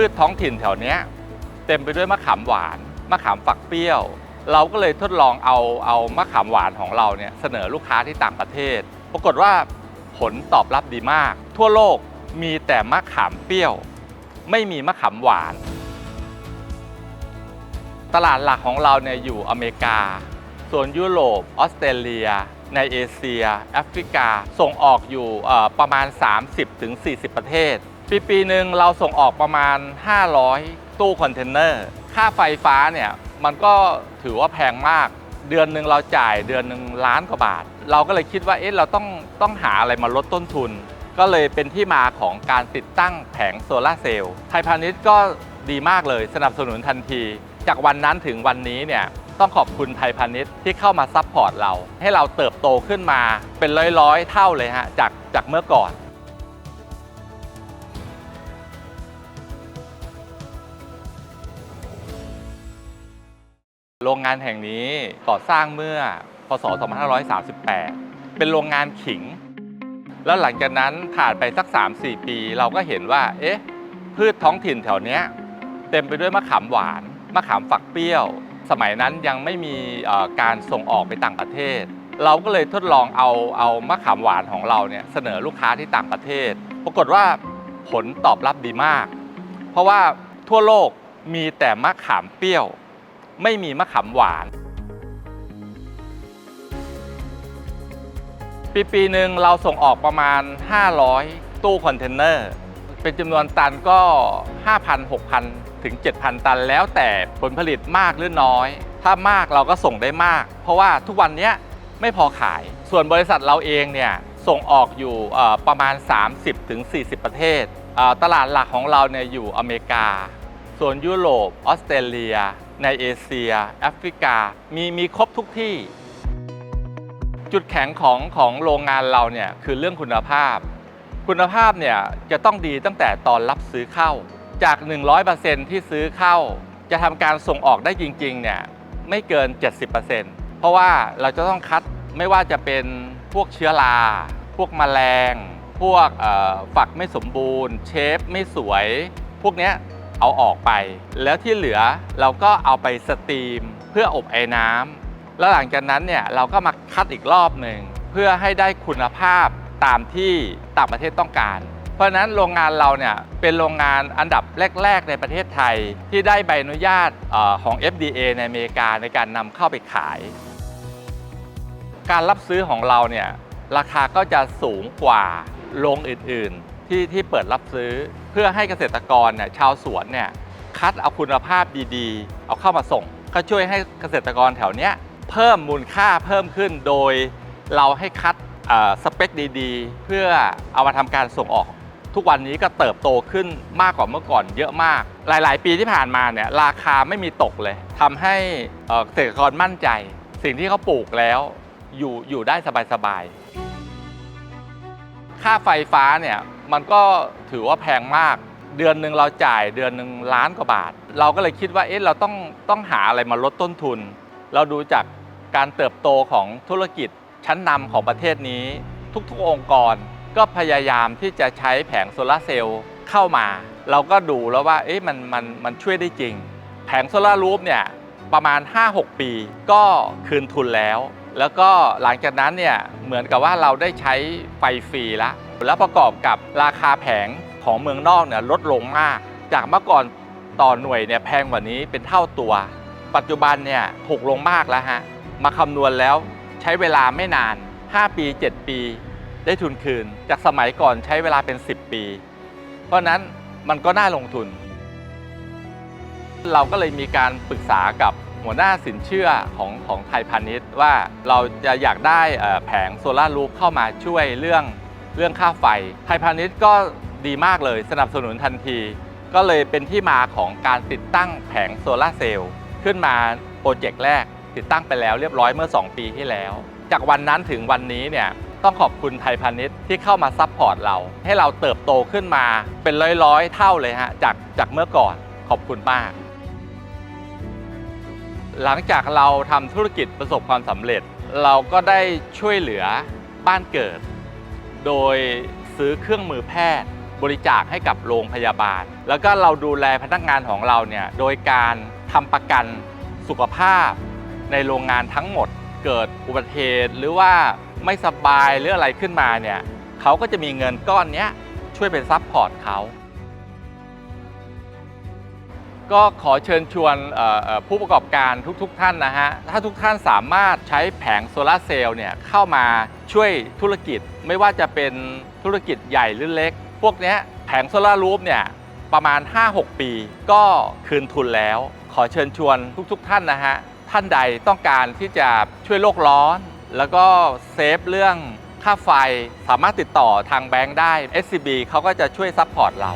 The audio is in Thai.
พืชท้องถิ่นแถวนี้เต็มไปด้วยมะขามหวานมะขามฝักเปรี้ยว เราก็เลยทดลองเอาเอามะขามหวานของเราเนี่ยเสนอลูกค้าที่ต่างประเทศ ปรากฏว่าผลตอบรับดีมาก ทั่วโลกมีแต่มะขามเปรี้ยว ไม่มีมะขามหวาน ตลาดหลักของเราเนี่ยอยู่อเมริกา ส่วนยุโรปออสเตรเลีย ในเอเชีย แอฟริกา ส่งออกอยู่ประมาณ 30-40 ประเทศ ปีปีหนึ่งเราส่งออกประมาณ 500 ตู้คอนเทนเนอร์ ค่าไฟฟ้าเนี่ยมันก็ถือว่าแพงมาก เดือนหนึ่งเราจ่ายเดือนหนึ่งล้านกว่าบาท เราก็เลยคิดว่าเอ๊ะเราต้องต้องหาอะไรมาลดต้นทุน ก็เลยเป็นที่มาของการติดตั้งแผงโซลาร์เซลล์ไทยพาณิชย์ก็ดีมากเลยสนับสนุนทันที จากวันนั้นถึงวันนี้เนี่ยต้องขอบคุณไทยพาณิชย์ที่เข้ามาซัพพอร์ตเรา ให้เราเติบโตขึ้นมาเป็นร้อยๆ เท่าเลยฮะจากจากเมื่อก่อน โรงงานแห่งนี้ก่อสร้างเมื่อพศ 2538 เป็นโรงงานขิง แล้วหลังจากนั้นผ่านไปสัก 3-4 ปี เราก็เห็นว่า เอ๊ะ พืชท้องถิ่นแถวเนี้ยเต็มไปด้วยมะขามหวาน มะขามฝักเปรี้ยว สมัยนั้นยังไม่มีการส่งออกไปต่างประเทศ เราก็เลยทดลองเอาเอามะขามหวานของเราเนี่ยเสนอลูกค้าที่ต่างประเทศ ปรากฏว่าผลตอบรับดีมาก เพราะว่าทั่วโลกมีแต่มะขามเปรี้ยว ไม่มีมะขามหวาน ปีปีหนึ่งเราส่งออกประมาณ 500 ตู้คอนเทนเนอร์ เป็นจำนวนตันก็ 5,000 6,000 ถึง 7,000 ตันแล้วแต่ผลผลิตมากหรือน้อย ถ้ามากเราก็ส่งได้มาก เพราะว่าทุกวันนี้ไม่พอขาย ส่วนบริษัทเราเองเนี่ยส่งออกอยู่ประมาณ 30-40 ประเทศ ตลาดหลักของเราเนี่ยอยู่อเมริกา ส่วนยุโรป ออสเตรเลีย ในเอเชีย แอฟริกา มีมีครบทุกที่ จุดแข็งของของโรงงานเราเนี่ยคือเรื่องคุณภาพ คุณภาพเนี่ยจะต้องดีตั้งแต่ตอนรับซื้อเข้า จาก 100%ที่ซื้อเข้า จะทำการส่งออกได้จริงๆเนี่ยไม่เกิน 70%เพราะว่าเราจะต้องคัดไม่ว่าจะเป็นพวกเชื้อรา พวกแมลง พวกเอ่อฝักไม่สมบูรณ์ เชฟไม่สวย พวกเนี้ย เอาออกไป แล้วที่เหลือเราก็เอาไปสตรีมเพื่ออบไอ้น้ำแล้วหลังจากนั้นเนี่ยเราก็มาคัดอีกรอบหนึ่งเพื่อให้ได้คุณภาพตามที่ต่างประเทศต้องการ เพราะนั้นโรงงานเราเนี่ยเป็นโรงงานอันดับแรก ๆ ในประเทศไทยที่ได้ใบอนุญาตออของ FDA ในอเมริกาในการนำเข้าไปขาย การรับซื้อของเราเนี่ยราคาก็จะสูงกว่าโรงอื่นๆ ที่ที่เปิดรับซื้อเพื่อให้เกษตรกรเนี่ยชาวสวนเนี่ยคัดเอาคุณภาพดีๆ เอาเข้ามาส่ง ก็ช่วยให้เกษตรกรแถวเนี้ยเพิ่มมูลค่าเพิ่มขึ้นโดยเราให้คัดสเปคดีๆ เพื่อเอามาทำการส่งออก ทุกวันนี้ก็เติบโตขึ้นมากกว่าเมื่อก่อนเยอะมาก หลาย ๆ ปีที่ผ่านมาเนี่ยราคาไม่มีตกเลยทำให้เกษตรกรมั่นใจ สิ่งที่เขาปลูกแล้วอยู่อยู่ได้สบายๆค่าไฟฟ้าเนี่ย มันก็ถือว่าแพงมาก เดือนหนึ่งเราจ่ายเดือนหนึ่งล้านกว่าบาท เราก็เลยคิดว่าเอ๊ะเราต้องต้องหาอะไรมาลดต้นทุน เราดูจากการเติบโตของธุรกิจชั้นนำของประเทศนี้ ทุกๆองค์กรก็พยายามที่จะใช้แผงโซลาร์เซลล์เข้ามา เราก็ดูแล้วว่าเอ๊ะมันมันมันช่วยได้จริง แผงโซลาร์รูฟเนี่ยประมาณ 5-6 ปีก็คืนทุนแล้ว แล้วก็หลังจากนั้นเนี่ยเหมือนกับว่าเราได้ใช้ไฟฟรีแล้วแล้วประกอบกับราคาแผงของเมืองนอกเนี่ยลดลงมาก จากเมื่อก่อนต่อหน่วยเนี่ยแพงกว่านี้เป็นเท่าตัว ปัจจุบันเนี่ยถูกลงมากแล้วฮะมาคำนวณแล้วใช้เวลาไม่นาน 5 ปี 7 ปี ได้ทุนคืน จากสมัยก่อนใช้เวลาเป็น 10 ปี เพราะนั้นมันก็น่าลงทุน เราก็เลยมีการปรึกษากับ หัวหน้าสินเชื่อของของไทยพาณิชย์ว่าเราจะอยากได้แผงโซลาร์รูฟเข้ามาช่วยเรื่องเรื่องค่าไฟ ไทยพาณิชย์ก็ดีมากเลยสนับสนุนทันที ก็เลยเป็นที่มาของการติดตั้งแผงโซลาร์เซลล์ขึ้นมาโปรเจกต์แรก ติดตั้งไปแล้วเรียบร้อยเมื่อ 2 ปีที่แล้ว จากวันนั้นถึงวันนี้เนี่ยต้องขอบคุณไทยพาณิชย์ที่เข้ามาซัพพอร์ตเรา ให้เราเติบโตขึ้นมาเป็นร้อยๆ เท่าเลยฮะจากจากเมื่อก่อนขอบคุณมาก หลังจากเราทำธุรกิจประสบความสำเร็จ เราก็ได้ช่วยเหลือบ้านเกิด โดยซื้อเครื่องมือแพทย์ บริจาคให้กับโรงพยาบาล แล้วก็เราดูแลพนักงานของเราเนี่ยโดยการทำประกันสุขภาพ ในโรงงานทั้งหมด เกิดอุบัติเหตุหรือว่าไม่สบายหรืออะไรขึ้นมาเนี่ยเขาก็จะมีเงินก้อนนี้ช่วยเป็นซัพพอร์ตเขา ก็ขอเชิญชวนผู้ประกอบการทุกๆทท่านนะฮะ ถ้าทุกท่านสามารถใช้แผงโซลาร์เซลล์เนี่ยเข้ามาช่วยธุรกิจ ไม่ว่าจะเป็นธุรกิจใหญ่หรือเล็ก พวกเนี้ยแผงโซลารูฟเนี่ยประมาณ 5-6 ปี ก็คืนทุนแล้ว ขอเชิญชวนทุกๆทท่านนะฮะ ท่านใดต้องการที่จะช่วยโลกร้อน แล้วก็เซฟเรื่องค่าไฟสามารถติดต่อทางแบงค์ได้ SCB เขาก็จะช่วยซัพพอร์ตเรา